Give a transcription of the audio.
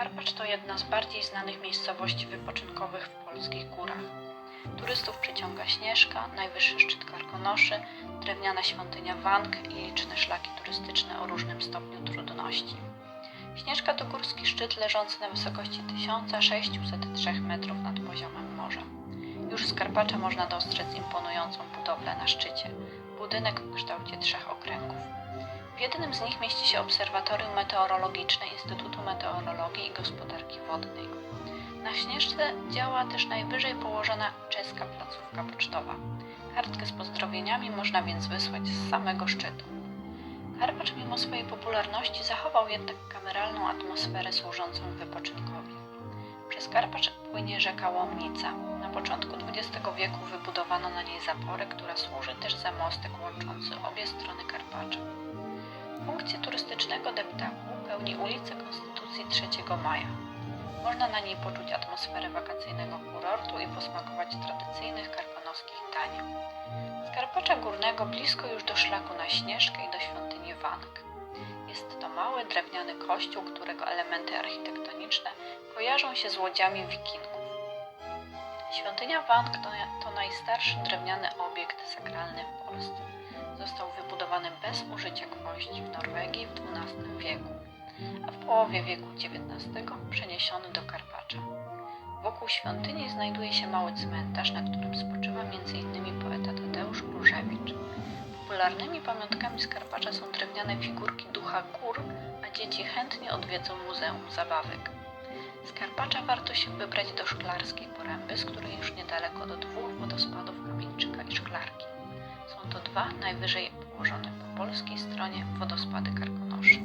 Karpacz to jedna z bardziej znanych miejscowości wypoczynkowych w polskich górach. Turystów przyciąga Śnieżka, najwyższy szczyt Karkonoszy, drewniana świątynia Wank i liczne szlaki turystyczne o różnym stopniu trudności. Śnieżka to górski szczyt leżący na wysokości 1603 metrów nad poziomem morza. Już z Karpacza można dostrzec imponującą budowlę na szczycie, budynek w kształcie trzech okręgów. W jednym z nich mieści się Obserwatorium Meteorologiczne Instytutu Meteorologii i Gospodarki Wodnej. Na Śnieżce działa też najwyżej położona czeska placówka pocztowa. Kartkę z pozdrowieniami można więc wysłać z samego szczytu. Karpacz mimo swojej popularności zachował jednak kameralną atmosferę służącą wypoczynkowi. Przez Karpacz płynie rzeka Łomnica. Na początku XX wieku wybudowano na niej zaporę, która służy też za mostek łączący obie strony Karpacza. Funkcję turystycznego deptaku pełni ulica Konstytucji 3 Maja. Można na niej poczuć atmosferę wakacyjnego kurortu i posmakować tradycyjnych karkonoskich dań. Z Karpacza Górnego blisko już do szlaku na Śnieżkę i do świątyni Wank. Jest to mały drewniany kościół, którego elementy architektoniczne kojarzą się z łodziami wikingów. Świątynia Wank to, to najstarszy drewniany obiekt sakralny w Polsce. Został wybudowany bez użycia gwoździ w Norwegii w XII wieku, a w połowie wieku XIX przeniesiony do Karpacza. Wokół świątyni znajduje się mały cmentarz, na którym spoczywa m.in. poeta Tadeusz Różewicz. Popularnymi pamiątkami z Karpacza są drewniane figurki ducha gór, a dzieci chętnie odwiedzą Muzeum Zabawek. Z Karpacza warto się wybrać do Szklarskiej Poręby, z której już niedaleko do dwóch wodospadów Kamieńczyka i Szklarki. Są to dwa najwyżej położone po polskiej stronie wodospady Karkonoszy.